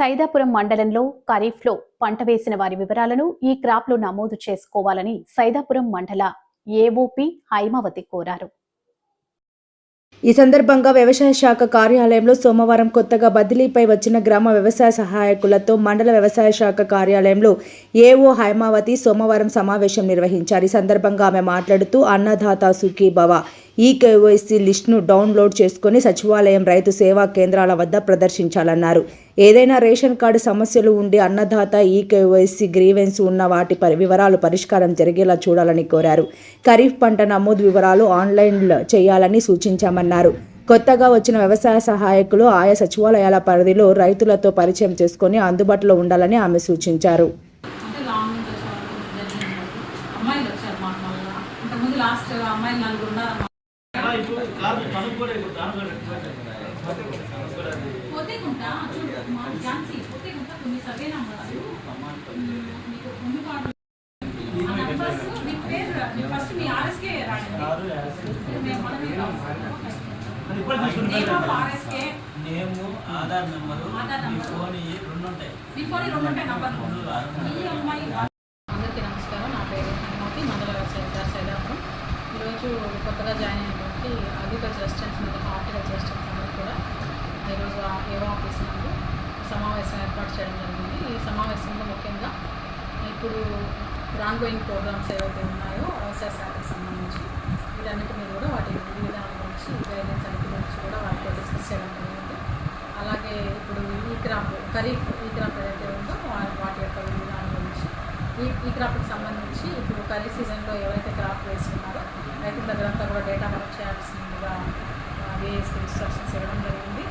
సైదాపురం మండలంలో ఖరీఫ్లో పంట వేసిన వారి వివరాలను ఈ క్రాప్లో నమోదు చేసుకోవాలని సైదాపురం మండల ఏఓపి హైమావతి కోరారు. ఈ సందర్భంగా వ్యవసాయ శాఖ కార్యాలయంలో సోమవారం కొత్తగా బదిలీపై వచ్చిన గ్రామ వ్యవసాయ సహాయకులతో మండల వ్యవసాయ శాఖ కార్యాలయంలో ఏఓ హైమావతి సోమవారం సమావేశం నిర్వహించారు. ఈ సందర్భంగా ఆమె మాట్లాడుతూ అన్నదాత సుఖీ భవ ఈ కేవైసీ లిస్టును డౌన్లోడ్ చేసుకుని సచివాలయం రైతు సేవా కేంద్రాల వద్ద ప్రదర్శించాలన్నారు. ఏదైనా రేషన్ కార్డు సమస్యలు ఉండి అన్నదాత ఈ కేవైసీ గ్రీవెన్స్ ఉన్న వాటి పరి వివరాలు పరిష్కారం జరిగేలా చూడాలని కోరారు. ఖరీఫ్ పంట నమోదు వివరాలు ఆన్లైన్లో చేయాలని సూచించామన్నారు. కొత్తగా వచ్చిన వ్యవసాయ సహాయకులు ఆయా సచివాలయాల పరిధిలో రైతులతో పరిచయం చేసుకుని అందుబాటులో ఉండాలని ఆమె సూచించారు. అమ్మాయిలు వచ్చారు మాకు మళ్ళీ. ఇంతకుముందు లాస్ట్ అమ్మాయిలు నలుగురు ఉన్నారు. పోతేకుంటా చూడు మా ఝాన్సీ పోతేకుంటా కొన్ని సర్వే నంబర్స్ మీకు ముందు కార్డు ఆ నంబర్స్ మీ పేరు మీ ఫస్ట్ మీ ఆర్ఎస్కే రాయండి. మేము మనమే నేమ్ ఆఫ్ ఆర్ఎస్కే. నేము ఆధార్ నెంబరు ఆధార్ మీ నెంబరు. ఫోన్ రెండు ఉంటాయి మీ ఫోన్ రెండు ఉంటాయి నంబర్లు. రెండు ఆరు ఈ అమ్మాయి అందరికీ నమస్కారం. నా పేరు హనుమతి మండల వ్యవసాయ ఈరోజు కొత్తగా జాయిన్ అయినటువంటి అగ్రికల్చర్ అసిస్టెంట్స్ మరియు హార్టికల్చర్ అసిస్టెంట్స్ అందరూ కూడా ఈరోజు ఆ ఏవో ఆఫీస్ నందు సమావేశం ఏర్పాటు చేయడం జరిగింది. ఈ సమావేశంలో ముఖ్యంగా ఇప్పుడు రాన్గోయింగ్ ప్రోగ్రామ్స్ ఏవైతే ఉన్నాయో వ్యవసాయ శాఖకు సంబంధించి వీటన్నిటి మీద కూడా వాటి విధానం గురించి గైడెన్స్ అన్నిటి గురించి కూడా వాటితో డిస్కస్ చేయడం జరిగింది. అలాగే ఇప్పుడు ఈ క్రాప్ ఖరీఫ్ ఈ క్రాప్ ఏదైతే ఉందో వా- వాటి యొక్క విధి విధానాల గురించి ఈ ఈ క్రాప్కి సంబంధించి ఇప్పుడు ఖరీఫ్ సీజన్లో ఎవరైతే క్రాప్ వేసి ఉన్నారో రైతుల దగ్గరంతా కూడా డేటా కలెక్ట్ చేయాల్సిందిగా వేఎస్కి ఇన్స్ట్రక్షన్స్ ఇవ్వడం జరిగింది.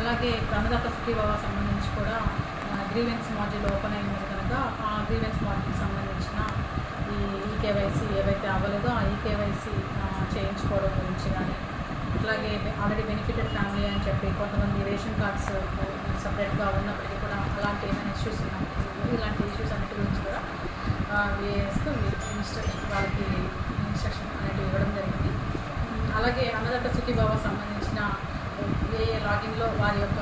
అలాగే ఇప్పుడు అన్నదాత సుఖీబాబా సంబంధించి కూడా గ్రీవెన్స్ మాడ్యూల్ ఓపెన్ అయింది కనుక ఆ గ్రీవెన్స్ మాడ్యూల్కి సంబంధించిన ఈ ఈకేవైసీ ఏవైతే అవ్వలేదో ఆ ఈకేవైసీ చేయించుకోవడం గురించి కానీ అట్లాగే ఆల్రెడీ బెనిఫిటెడ్ ఫ్యామిలీ అని చెప్పి కొంతమంది రేషన్ కార్డ్స్ సపరేట్గా ఉన్నప్పటికీ కూడా అలాంటి ఏమైనా ఇష్యూస్ ఉన్నాయి ఇలాంటి ఇష్యూస్ అన్నిటి గురించి కూడా విఏఎస్కు ఇన్స్ట్రక్షన్ వాళ్ళకి ఇన్స్ట్రక్షన్ అనేటివి ఇవ్వడం జరిగింది. అలాగే అన్నదాత సుఖీబాబా సంబంధించిన ఏ లాగిన్లో వారి యొక్క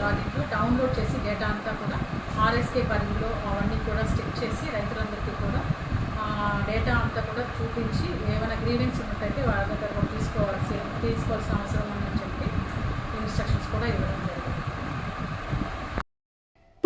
లాగిన్లో డౌన్లోడ్ చేసి డేటా అంతా కూడా ఆర్ఎస్కే పరిధిలో అవన్నీ కూడా స్టిక్ చేసి రైతులందరికీ కూడా డేటా అంతా కూడా చూపించి ఏమైనా గ్రీవెన్స్ ఉన్నట్టయితే వాళ్ళ దగ్గర కూడా తీసుకోవాల్సి తీసుకోవాల్సిన అవసరం ఉందని చెప్పి ఇన్స్ట్రక్షన్స్ కూడా ఇవ్వడం